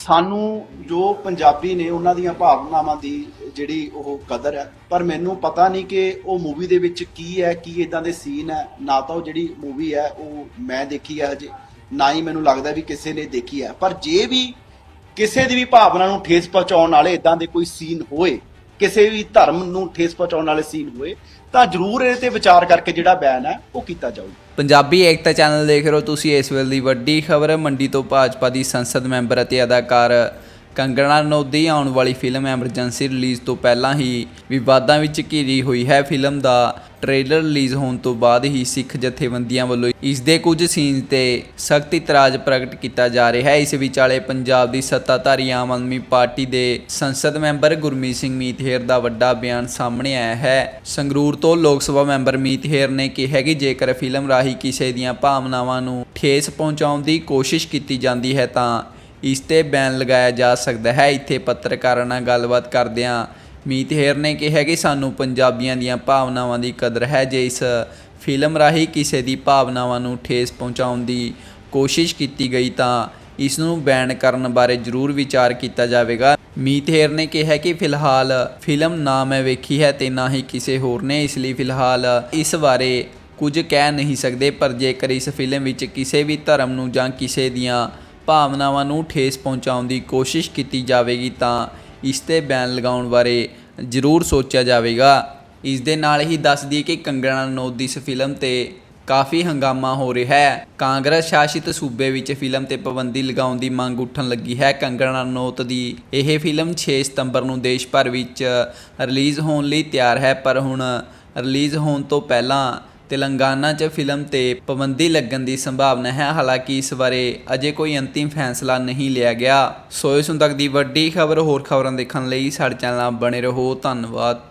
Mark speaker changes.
Speaker 1: ਸਾਨੂੰ ਜੋ ਪੰਜਾਬੀ ਨੇ ਉਹਨਾਂ ਦੀਆਂ ਭਾਵਨਾਵਾਂ ਦੀ ਜਿਹੜੀ ਉਹ ਕਦਰ ਹੈ, ਪਰ ਮੈਨੂੰ ਪਤਾ ਨਹੀਂ ਕਿ ਉਹ ਮੂਵੀ ਦੇ ਵਿੱਚ ਕੀ ਹੈ, ਕੀ ਇਦਾਂ ਦੇ ਸੀਨ ਹੈ, ਨਾ ਤਾਂ ਉਹ ਜਿਹੜੀ ਮੂਵੀ ਹੈ, ਉਹ ਮੈਂ ਦੇਖੀ ਹੈ ਹਜੇ, ਨਾ ਹੀ ਮੈਨੂੰ ਲੱਗਦਾ ਵੀ ਕਿਸੇ ਨੇ ਦੇਖੀ ਹੈ। ਪਰ ਜੇ ਵੀ ਕਿਸੇ ਦੀ ਵੀ ਭਾਵਨਾ ਨੂੰ ਠੇਸ ਪਹੁੰਚਾਉਣ ਵਾਲੇ ਇਦਾਂ ਦੇ ਕੋਈ ਸੀਨ ਹੋਏ ਕਿਸੇ ਵੀ ਧਰਮ ਨੂੰ ਠੇਸ ਪਹੁੰਚਾਉਣ ਵਾਲੇ ਸੀਨ ਹੋਏ, ਤਾਂ ਜ਼ਰੂਰ ਇਹ ਤੇ ਵਿਚਾਰ ਕਰਕੇ ਜਿਹੜਾ ਬੈਨ ਹੈ, ਉਹ ਕੀਤਾ ਜਾਊਗਾ।
Speaker 2: ਪੰਜਾਬੀ ਏਕਤਾ ਚੈਨਲ ਦੇਖ ਰਹੇ ਹੋ ਤੁਸੀਂ ਇਸ ਵੇਲੇ ਦੀ ਵੱਡੀ ਖਬਰ, ਮੰਡੀ ਤੋਂ ਭਾਜਪਾ ਦੀ ਸੰਸਦ ਮੈਂਬਰ ਅਤੇ ਅਦਾਕਾਰ ਕੰਗਣਾ ਨੋਦੀ ਆਉਣ ਵਾਲੀ ਫਿਲਮ ਐਮਰਜੈਂਸੀ ਰਿਲੀਜ਼ ਤੋਂ ਪਹਿਲਾਂ ਹੀ ਵਿਵਾਦਾਂ ਵਿੱਚ ਘਿਰੀ ਹੋਈ ਹੈ। ਫਿਲਮ ਦਾ ਟ੍ਰੇਲਰ ਰਿਲੀਜ਼ ਹੋਣ ਤੋਂ ਬਾਅਦ ਹੀ ਸਿੱਖ ਜਥੇਬੰਦੀਆਂ ਵੱਲੋਂ ਇਸ ਦੇ ਕੁਝ ਸੀਨ ਤੇ ਸਖਤ ਇਤਰਾਜ਼ ਪ੍ਰਗਟ ਕੀਤਾ ਜਾ ਰਿਹਾ ਹੈ। ਇਸ ਵਿਚਾਲੇ ਪੰਜਾਬ ਦੀ ਸੱਤਾਧਾਰੀ ਆਮ ਆਦਮੀ ਪਾਰਟੀ ਦੇ ਸੰਸਦ ਮੈਂਬਰ ਗੁਰਮੀਤ ਸਿੰਘ ਮੀਤਹੇਰ ਦਾ ਵੱਡਾ ਬਿਆਨ ਸਾਹਮਣੇ ਆਇਆ ਹੈ। ਸੰਗਰੂਰ ਤੋਂ ਲੋਕ ਸਭਾ ਮੈਂਬਰ ਮੀਤਹੇਰ ਨੇ ਕਿਹਾ ਕਿ ਜੇਕਰ ਫਿਲਮ ਰਾਹੀਂ ਕਿਸੇ ਦੀਆਂ ਭਾਵਨਾਵਾਂ ਨੂੰ ਠੇਸ ਪਹੁੰਚਾਉਣ ਦੀ ਕੋਸ਼ਿਸ਼ ਕੀਤੀ ਜਾਂਦੀ ਹੈ ਤਾਂ ਇਸ ਤੇ ਬੈਨ ਲਗਾਇਆ ਜਾ ਸਕਦਾ ਹੈ। ਇੱਥੇ ਪੱਤਰਕਾਰਾਂ ਨਾਲ ਗੱਲਬਾਤ ਕਰਦਿਆਂ ਮੀਤ ਹੇਰ ਨੇ ਕਿਹਾ ਕਿ ਸਾਨੂੰ ਪੰਜਾਬੀਆਂ ਦੀਆਂ ਭਾਵਨਾਵਾਂ ਦੀ ਕਦਰ ਹੈ ਜੇ ਇਸ ਫਿਲਮ ਰਾਹੀਂ ਕਿਸੇ ਦੀ ਭਾਵਨਾਵਾਂ ਨੂੰ ਠੇਸ ਪਹੁੰਚਾਉਣ ਦੀ ਕੋਸ਼ਿਸ਼ ਕੀਤੀ ਗਈ ਤਾਂ ਇਸ ਨੂੰ ਬੈਨ ਕਰਨ ਬਾਰੇ ਜ਼ਰੂਰ ਵਿਚਾਰ ਕੀਤਾ ਜਾਵੇਗਾ। ਮੀਤ ਹੇਰ ਨੇ ਕਿਹਾ ਕਿ ਫਿਲਹਾਲ ਫਿਲਮ ਨਾ ਮੈਂ ਵੇਖੀ ਹੈ ਤੇ ਨਾ ਹੀ ਕਿਸੇ ਹੋਰ ਨੇ। ਇਸ ਲਈ ਫਿਲਹਾਲ ਇਸ ਬਾਰੇ ਕੁਝ ਕਹਿ ਨਹੀਂ ਸਕਦੇ, ਪਰ ਜੇਕਰ ਇਸ ਫਿਲਮ ਵਿੱਚ ਕਿਸੇ ਵੀ ਧਰਮ ਨੂੰ ਜਾਂ ਕਿਸੇ ਦੀਆਂ ਭਾਵਨਾਵਾਂ ਨੂੰ ਠੇਸ ਪਹੁੰਚਾਉਣ ਦੀ ਕੋਸ਼ਿਸ਼ ਕੀਤੀ ਜਾਵੇਗੀ ਤਾਂ ਇਸ ਤੇ ਬੈਨ ਲਗਾਉਣ ਬਾਰੇ ਜ਼ਰੂਰ ਸੋਚਿਆ ਜਾਵੇਗਾ। ਇਸ ਦੇ ਨਾਲ ਹੀ ਦੱਸ ਦਈਏ ਕਿ ਕੰਗਣਾ ਰਣੌਤ ਦੀ ਇਸ ਫਿਲਮ ਤੇ ਕਾਫੀ ਹੰਗਾਮਾ ਹੋ ਰਿਹਾ ਹੈ। ਕਾਂਗਰਸ ਸ਼ਾਸਿਤ ਸੂਬੇ ਵਿੱਚ ਫਿਲਮ ਤੇ ਪਾਬੰਦੀ ਲਗਾਉਣ ਦੀ ਮੰਗ ਉੱਠਣ ਲੱਗੀ ਹੈ। ਕੰਗਣਾ ਰਣੌਤ ਦੀ ਇਹ ਫਿਲਮ 6 ਸਤੰਬਰ ਨੂੰ ਦੇਸ਼ ਭਰ ਵਿੱਚ ਰਿਲੀਜ਼ ਹੋਣ ਲਈ ਤਿਆਰ ਹੈ, ਪਰ ਹੁਣ ਰਿਲੀਜ਼ ਹੋਣ ਤੋਂ ਪਹਿਲਾਂ ਤੇਲੰਗਾਨਾ 'ਚ ਫਿਲਮ ਤੇ ਪਾਬੰਦੀ ਲੱਗਣ ਦੀ ਸੰਭਾਵਨਾ ਹੈ। ਹਾਲਾਂਕਿ ਇਸ ਬਾਰੇ ਅਜੇ ਕੋਈ ਅੰਤਿਮ ਫੈਸਲਾ ਨਹੀਂ ਲਿਆ ਗਿਆ। ਸੋ ਇਸ ਹੁਣ ਤੱਕ ਦੀ ਵੱਡੀ ਖਬਰ ਹੋਰ ਖਬਰਾਂ ਦੇਖਣ ਲਈ ਸਾਡੇ ਚੈਨਲ ਨਾਲ ਬਣੇ ਰਹੋ। ਧੰਨਵਾਦ।